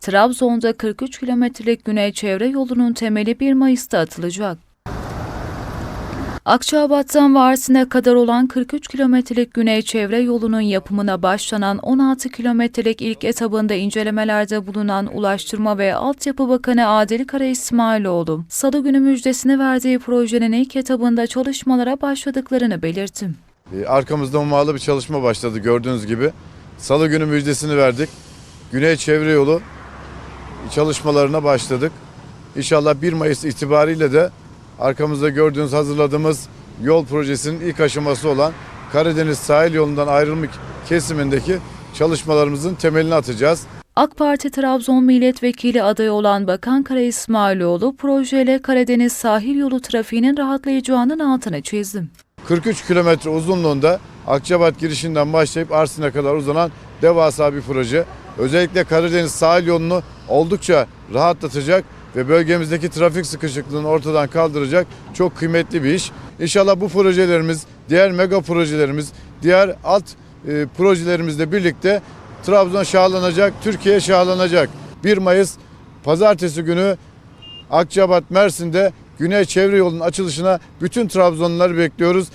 Trabzon'da 43 kilometrelik güney çevre yolunun temeli 1 Mayıs'ta atılacak. Akçabat'tan Varsin'e kadar olan 43 kilometrelik güney çevre yolunun yapımına başlanan 16 kilometrelik ilk etabında incelemelerde bulunan Ulaştırma ve Altyapı Bakanı Adil Kara İsmailoğlu, Salı günü müjdesini verdiği projenin ilk etabında çalışmalara başladıklarını belirtti. E, Arkamızda ummalı bir çalışma başladı gördüğünüz gibi. Salı günü müjdesini verdik. Güney Çevre Yolu çalışmalarına başladık. İnşallah 1 Mayıs itibariyle de arkamızda gördüğünüz hazırladığımız yol projesinin ilk aşaması olan Karadeniz sahil yolundan ayrılmak kesimindeki çalışmalarımızın temelini atacağız. AK Parti Trabzon Milletvekili adayı olan Bakan Kara İsmailoğlu projeyle Karadeniz sahil yolu trafiğinin rahatlayacağının altını çizdi. 43 kilometre uzunluğunda Akçabat girişinden başlayıp Arsin'e kadar uzanan devasa bir proje. Özellikle Karadeniz sahil yolunu oldukça rahatlatacak ve bölgemizdeki trafik sıkışıklığını ortadan kaldıracak çok kıymetli bir iş. İnşallah bu projelerimiz, diğer mega projelerimiz, diğer alt e, projelerimizle birlikte Trabzon şahlanacak, Türkiye şahlanacak. 1 Mayıs pazartesi günü Akçabat Mersin'de Güney Çevre Yolu'nun açılışına bütün Trabzonluları bekliyoruz.